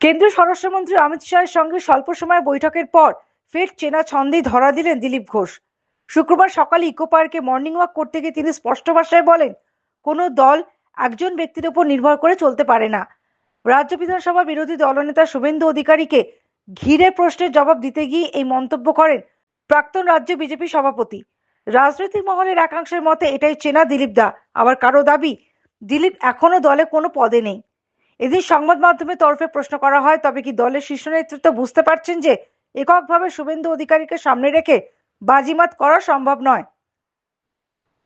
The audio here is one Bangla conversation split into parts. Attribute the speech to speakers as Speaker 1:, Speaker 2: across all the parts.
Speaker 1: কেন্দ্রীয় স্বরাষ্ট্রমন্ত্রী অমিত শাহের সঙ্গে স্বল্প সময় বৈঠকের পর ফের চেনা ছন্দেই ধরা দিলেন দিলীপ ঘোষ। শুক্রবার সকালে ইকো পার্কে মর্নিং ওয়াক করতে গিয়ে তিনি স্পষ্ট ভাষায় বলেন, কোনো দল একজন ব্যক্তির উপর নির্ভর করে চলতে পারে না। রাজ্য বিধানসভা বিরোধী দলনেতা শুভেন্দু অধিকারীকে ঘিরে প্রশ্নের জবাব দিতে গিয়ে এই মন্তব্য করেন প্রাক্তন রাজ্য বিজেপি সভাপতি। রাজনৈতিক মহলের একাংশের মতে এটাই চেনা দিলীপ দা। আবার কারও দাবি, দিলীপ এখনও দলে কোনো পদে নেই। এদিন সংবাদ মাধ্যমের তরফে প্রশ্ন করা হয়, তবে কি দলের শীর্ষ নেতৃত্ব বুঝতে পারছেন যে এককভাবে শুভেন্দু অধিকারীকে সামনে রেখে বাজিমাত করা সম্ভব নয়?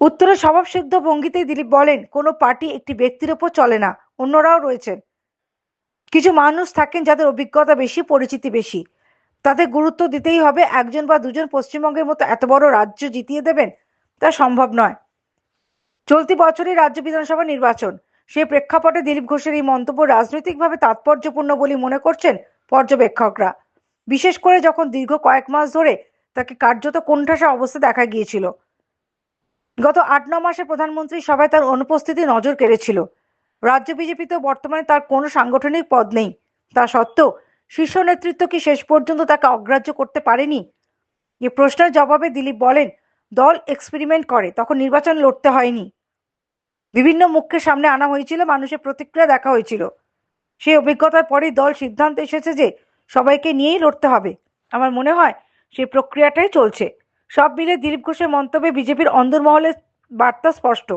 Speaker 1: উত্তরে স্বভাবসিদ্ধ ভঙ্গিতেই দিলীপ বলেন, কোনো পার্টি একটি ব্যক্তির ওপর চলে না, অন্যরাও রয়েছেন। কিছু মানুষ থাকেন যাদের অভিজ্ঞতা বেশি, পরিচিতি বেশি। তাদের গুরুত্ব দিতেই হবে, একজন বা দুজন পশ্চিমবঙ্গের মতো এত বড় রাজ্য জিতিয়ে দেবেন তা সম্ভব নয়। চলতি বছরই রাজ্য বিধানসভা নির্বাচন। সেই প্রেক্ষাপটে দিলীপ ঘোষের এই মন্তব্য রাজনৈতিকভাবে তাৎপর্যপূর্ণ বলে মনে করছেন পর্যবেক্ষকরা। বিশেষ করে যখন দীর্ঘ কয়েক মাস ধরে তাকে কার্যত কোণঠাসা অবস্থা দেখা গিয়েছিল। গত আট, ন মাসে প্রধানমন্ত্রীর সভায় তার অনুপস্থিতি নজর কেড়েছিল। রাজ্য বিজেপিতেও বর্তমানে তার কোনো সাংগঠনিক পদ নেই। তা সত্ত্বেও শীর্ষ নেতৃত্ব কি শেষ পর্যন্ত তাকে অগ্রাহ্য করতে পারেনি? এ প্রশ্নের জবাবে দিলীপ বলেন, দল এক্সপেরিমেন্ট করে, তখন নির্বাচন লড়তে হয়নি। বিভিন্ন মুখকে সামনে আনা হয়েছিল, মানুষের প্রতিক্রিয়া দেখা হয়েছিল। সেই অভিজ্ঞতার পরেই দল সিদ্ধান্ত এসেছে যে সবাইকে নিয়েই লড়তে হবে। আমার মনে হয় সেই প্রক্রিয়াটাই চলছে। সব মিলে দিলীপ ঘোষের মন্তব্যে বিজেপির অন্দরমহলের বার্তা স্পষ্ট।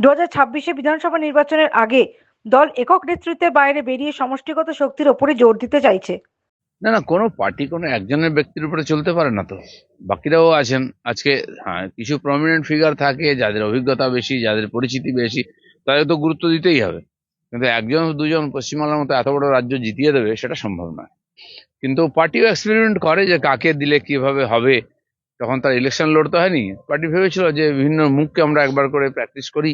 Speaker 1: দু হাজার ছাব্বিশে বিধানসভা নির্বাচনের আগে দল একক নেতৃত্বের বাইরে বেরিয়ে সমষ্টিগত শক্তির ওপরে জোর দিতে চাইছে।
Speaker 2: না না, কোনো পার্টি কোনো একজনের ব্যক্তির উপরে চলতে পারে না তো। বাকিরাও আছেন। আজকে হ্যাঁ কিছু প্রমিনেন্ট ফিগার থাকে, যাদের অভিজ্ঞতা বেশি, যাদের পরিচিতি বেশি, তাদের তো গুরুত্ব দিতেই হবে। কিন্তু একজন দুজন পশ্চিমবাংলার মতো এত বড় রাজ্য জিতিয়ে দেবে, সেটা সম্ভব নয়। কিন্তু পার্টিও এক্সপেরিমেন্ট করে যে কাকে দিলে কীভাবে হবে। তখন তার ইলেকশন লড়তে হয়নি। পার্টি ভেবেছিল যে বিভিন্ন মুখকে আমরা একবার করে প্র্যাকটিস করি,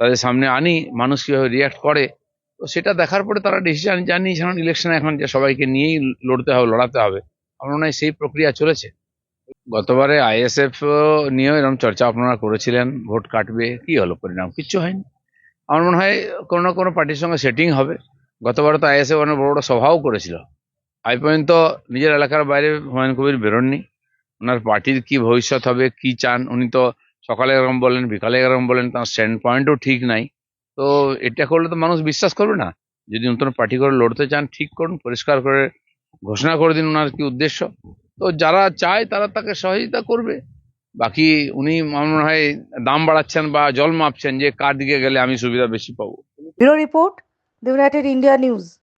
Speaker 2: তাদের সামনে আনি, মানুষ কীভাবে রিয়াক্ট করে। তো সেটা দেখার পরে তারা ডিসিশন জানিয়েছে এখন ইলেকশন এখন যে সবাইকে নিয়েই লড়তে হবে, লড়াতে হবে। আমার মনে হয় সেই প্রক্রিয়া চলেছে। গতবারে আইএসএফ নিয়েও এরকম চর্চা আপনারা করেছিলেন, ভোট কাটবে, কি হলো পরিণাম? কিচ্ছু হয়নি। আমার মনে হয় কোনো না কোনো পার্টির সঙ্গে সেটিং হবে। গতবারে তো আইএসএফ অনেক বড় বড় সভাও করেছিল। আজ পর্যন্ত নিজের এলাকার বাইরে হুমায়ুন কবির বেরোননি। ওনার পার্টির কি ভবিষ্যৎ হবে, কি চান? উনি তো সকালে এরকম বলেন, বিকালে এরকম বলেন, তার স্ট্যান্ড পয়েন্টও ঠিক নাই। তো এটা করলে তো মানুষ বিশ্বাস করবে না। যদি নতুন পার্টি করে লড়তে চান, ঠিক করুন, পরিষ্কার করে ঘোষণা করে দিন ওনার কি উদ্দেশ্য। তো যারা চায় তারা তাকে সহযোগিতা করবে। বাকি উনি মনে হয় দাম বাড়াচ্ছেন বা জল মাপছেন যে কার দিকে গেলে আমি সুবিধা বেশি পাবো।
Speaker 1: Bureau report United India news.